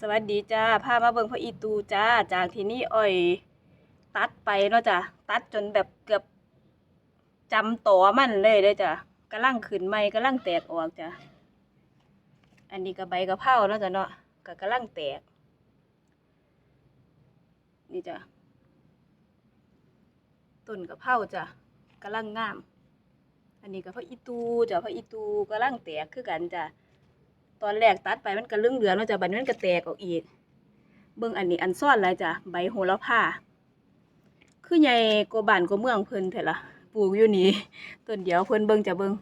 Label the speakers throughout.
Speaker 1: สวัสดีจ้าพามาเบิ่งพระอีตูจ้า จากที่นี่อ้อย ตัดไปเนาะจ้ะตัดจนแบบเกือบจำตัวมันเลยเลยจ้ะกำลังขึ้นใหม่กำลังแตกออกจ้ะอันนี้ก็ใบกระเพราเนาะจ้ะเนาะก็กำลังแตก นี่จ้ะต้นกระเพราจ้ะกำลังงาม อันนี้ก็พระอีตูจ้ะพระอีตูกำลังแตกคือกันจ้ะ ตอนแรกตัดไปมันก็เรื่องเหลือเนาะจ้ะบันมันก็แตกออกอีก เบิ่งอันนี้อันซ่อนอะไรจ้ะใบโหระพาคือใหญ่กว่าบ้านกว่าเมืองเพิ่นแท้ละปลูกอยู่นี่ต้นเดียวเพิ่นเบิ่งจะเบิ่ง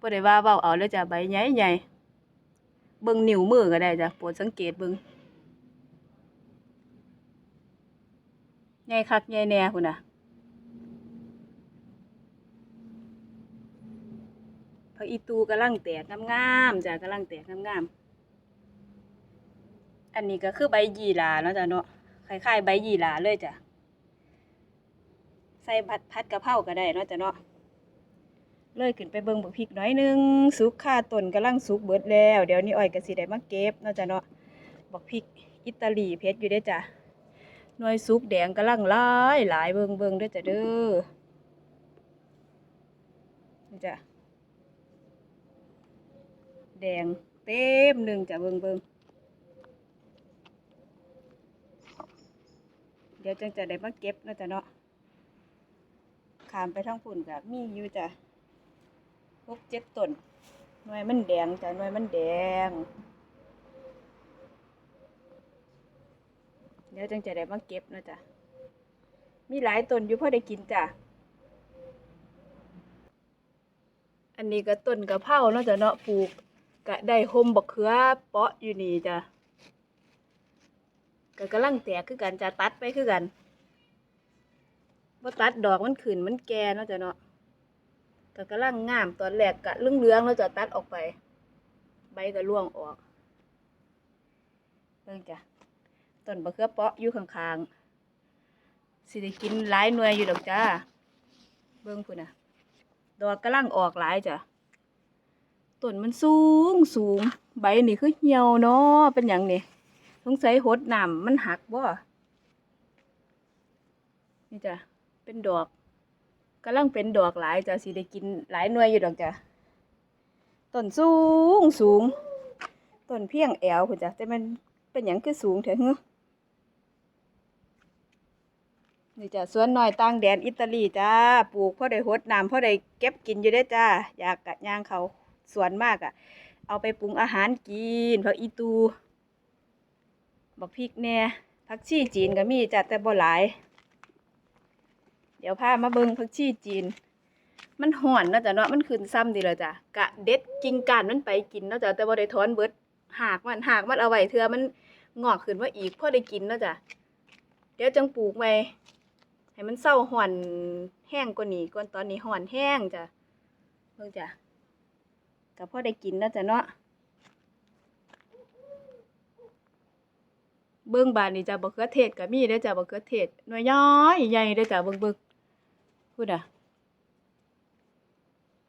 Speaker 1: บ่ได้ว่าเว้าเอาเลยจ้ะใบใหญ่ใหญ่เบิ่งนิ้วมือก็ได้จ้ะโปรดสังเกตเบิ่งใหญ่คักใหญ่แน่พุ่นน่ะ ผักอีตูกำลังแตกงามๆจ้ะกำลังแตกงามๆอันนี้ก็คือใบยีราเนาะจ้ะเนาะคล้ายๆใบยีราเลยจ้ะใส่ผัดผัดกะเพราก็ได้เนาะจ้ะเนาะเลยขึ้นไปเบิ่งบักพริกน้อยนึงสุกค่าต้นกำลังสุกเบิดแล้ว เดี๋ยวนี้อ้อยก็สิได้มาเก็บเนาะจ้ะเนาะบักพริกอิตาลีเพชรอยู่เด้จ้ะหน่วยสุกแดงกำลังหลายหลายเบิ่งเบิ่งด้อจ้ะเด้อจ้ะ แดงเต็มหนึ่งจะเบิงเบิงเดี๋ยวจังจะได้มาเก็บนาะจ้ะเนาะขามไปทางฝุ่นกับมีอยู่จ้ะพวกเจ็ดต้นหน่วยมันแดงจ้ะหน่วยมันแดง เดี๋ยวจังจะได้มาเก็บนาะจ้ะมีหลายต้นอยู่พอได้กินจ้ะอันนี้ก็ต้นกะเพราเนาะจ้ะเนาะปลูก กะได้โฮมบักเขือเปาะอยู่นี่จ้ะก็กำลังแตกคือกันจะตัดไปคือกันว่าตัดดอกมันขึ้นมันแก่เนาะจ้ะเนาะก็กำลังงามตอนแรกกะเรื่องเลืองแล้วจะตัดออกไป ใบก็ร่วงออกเบิ่งจ้ะต้นบะเขือเปาะอยู่ข้างๆสิได้กินหลายหน่วยอยู่ดอกจ้า เบิ่งพุ่นน่ะ ดอกกำลังออกหลายจ้ะ ต้นมันสูงสูง ใบนี่คือเหี่ยวเนาะเป็นหยังนี่สงสัยหดน้ำมันหักบ่นี่จ้ะเป็นดอกกำลังเป็นดอกหลายจ้ะสิได้กินหลายหน่วยอยู่ดอกจ้ะต้นสูงสูงต้นเพียงแอวพุ่นจ้ะแต่มันเป็นหยังคือสูงเถอะฮึนี่จ้ะสวนน้อยต่างแดนอิตาลีจ้าปลูกพอได้หดน้ำพอได้เก็บกินอยู่ได้จ้า อยากกะย่างเขา ส่วนมากอะเอาไปปรุงอาหารกินผักอีตูบักพริกแน่ผักชีจีนก็มีจ้ะแต่บ่หลาย เดี๋ยวพามาเบิงผักชีจีน มันห่อนเนาะจ้ะเนาะมันขึ้นซ้ำดีเลยจ้ะกะเด็ดกิ่งก้านมันไปกินเนาะจ้ะแต่บ่ได้ถอนเบิดหากมันหากมันเอาไว้เทื่อมันงอกขึ้นมาอีกพอได้กินเนาะจ้ะเดี๋ยวจังปลูกไว้ให้มันเศร้าห่อนแห้งกว่านี้ก่อนตอนนี้ห่อนแห้งจ้ะเบิ่งจ้ะ ก็พอได้กินเนาะจ้ะเนาะเบิ่งบานนี่จ้ะบักเขือเทศก็มีเด้จ้ะบักเขือเทศหน่วยย้อยใหญ่เด้จ้ะเบิ่งเบิ่งพูดอะ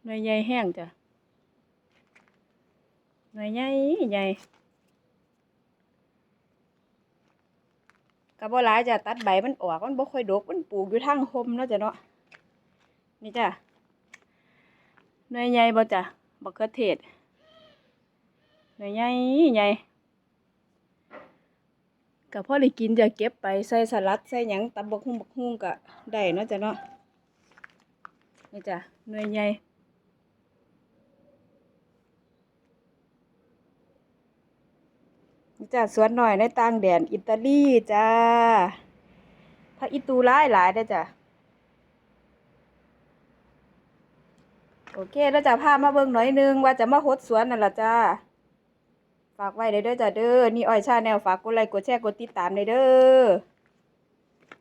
Speaker 1: หน่วยใหญ่แห้งจ้ะหน่วยใหญ่ใหญ่ก็บ่หลายจ้ะตัดใบมันออกมันบ่ค่อยดกมันปลูกอยู่ทางห่มเนาะจ้ะเนาะนี่จ้ะหน่วยใหญ่บ่จ้ะ บักเขือเทศหน่วยใหญ่ใหญ่ก็พอได้กินจะเก็บไปใส่สลัดใส่หยังตำบักหุ่งบักหุ่งก็ได้เนาะจ้ะเนาะนี่จ้ะหน่วยใหญ่นี่จ้ะสวนหน่อยในต่างแดนอิตาลีจ้าพระอิตูหลายหลายได้จ้ะ โอเคแล้วจะพามาเบิ่งหน่อยหนึงว่าจะมาหดสวนนั่นล่ะจ้า ฝากไว้เด้อเด้อจ้าเด้อ นี่อ้อยชาแนลฝากกดไลค์กดแชร์กดติดตามเด้อ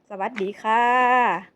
Speaker 1: สวัสดีค่ะ